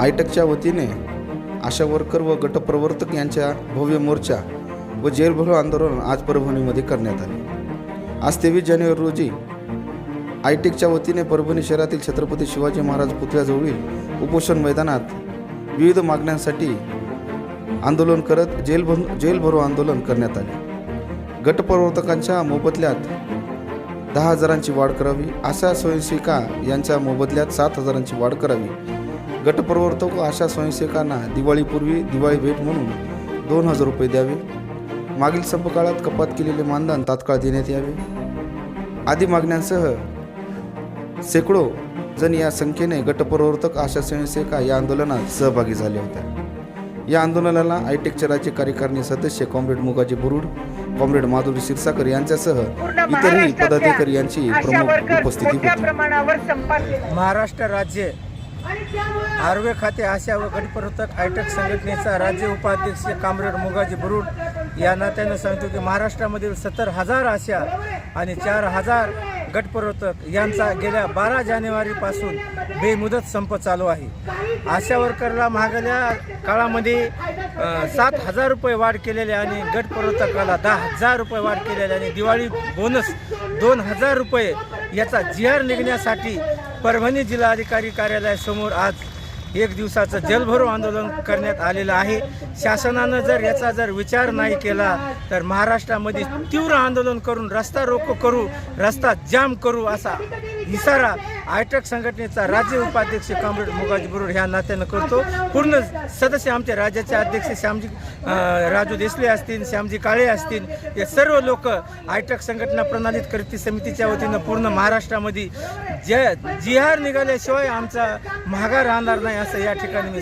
आयटकच्या वतीने आशा वर्कर व गटप्रवर्तक यांच्या भव्य मोर्चा व जेलभरो आंदोलन आज परभणीमध्ये करण्यात आले. आज तेवीस जानेवारी रोजी आयटेकच्या वतीने परभणी शहरातील छत्रपती शिवाजी महाराज पुतळ्याजवळील उपोषण मैदानात विविध मागण्यांसाठी आंदोलन करत जेल जेलभरो आंदोलन करण्यात आले. गटप्रवर्तकांच्या मोबदल्यात दहा हजारांची वाढ करावी आशा स्वयंसेविका यांच्या मोबदल्यात सात हजारांची वाढ करावी गटप्रवर्तक व आशा स्वयंसेवकांना दिवाळीपूर्वी दिवाळी भेट म्हणून दोन हजार रुपये द्यावे. मागील संपकाळात कपात केलेले मानधन तात्काळ देण्यात यावे. आदी मागण्यांसह शेकडो जण या संख्येने गटप्रवर्तक आशा स्वयंसेविका या आंदोलनात सहभागी झाले होते. या आंदोलनाला आयटेकचे राज्य कार्यकारिणी सदस्य कॉम्रेड मुगाजी बुरुड कॉम्रेड माधुरी क्षीरसागर यांच्यासह इतरही पदाधिकारी यांची प्रमुख उपस्थिती मोठ्या होती. महाराष्ट्र राज्य आरोग्य खाते आशा व गटप्रवर्तक आयटक संघटनेचा राज्य उपाध्यक्ष कामरेड मुगाजी बुरुड या नात्यानं सांगतो की महाराष्ट्रामधील सत्तर हजार आशा आणि चार हजार गटप्रवर्तक यांचा गेल्या बारा जानेवारीपासून बेमुदत संप चालू आहे. आशा वर्करला महागल्या काळामध्ये सात हजार रुपये वाढ केलेले आणि गटप्रवर्तकाला दहा हजार रुपये वाढ केलेले आणि दिवाळी बोनस दोन हजार रुपये याचा जी आर निघण्यासाठी परभणी जिल्हाधिकारी कार्यालयासमोर आज एक दिवसाचं जलभरो आंदोलन करण्यात आलेलं आहे. शासनानं जर याचा जर विचार नाही केला तर महाराष्ट्रामध्ये तीव्र आंदोलन करून रस्ता रोको करू रस्ता जाम करू असा इशारा आयटक संघटनेचा राज्य उपाध्यक्ष कॉम्रेड मुगाजी बरोड ह्या नात्यानं करतो. पूर्ण सदस्य आमचे राज्याचे अध्यक्ष श्यामजी राजू देसले असतील श्यामजी काळे असतील हे सर्व लोक आयटक संघटना प्रणालीत कृती समितीच्या वतीनं पूर्ण महाराष्ट्रामध्ये जे जी आर निघाल्याशिवाय आमचा महागा राहणार नाही असं या ठिकाणी मी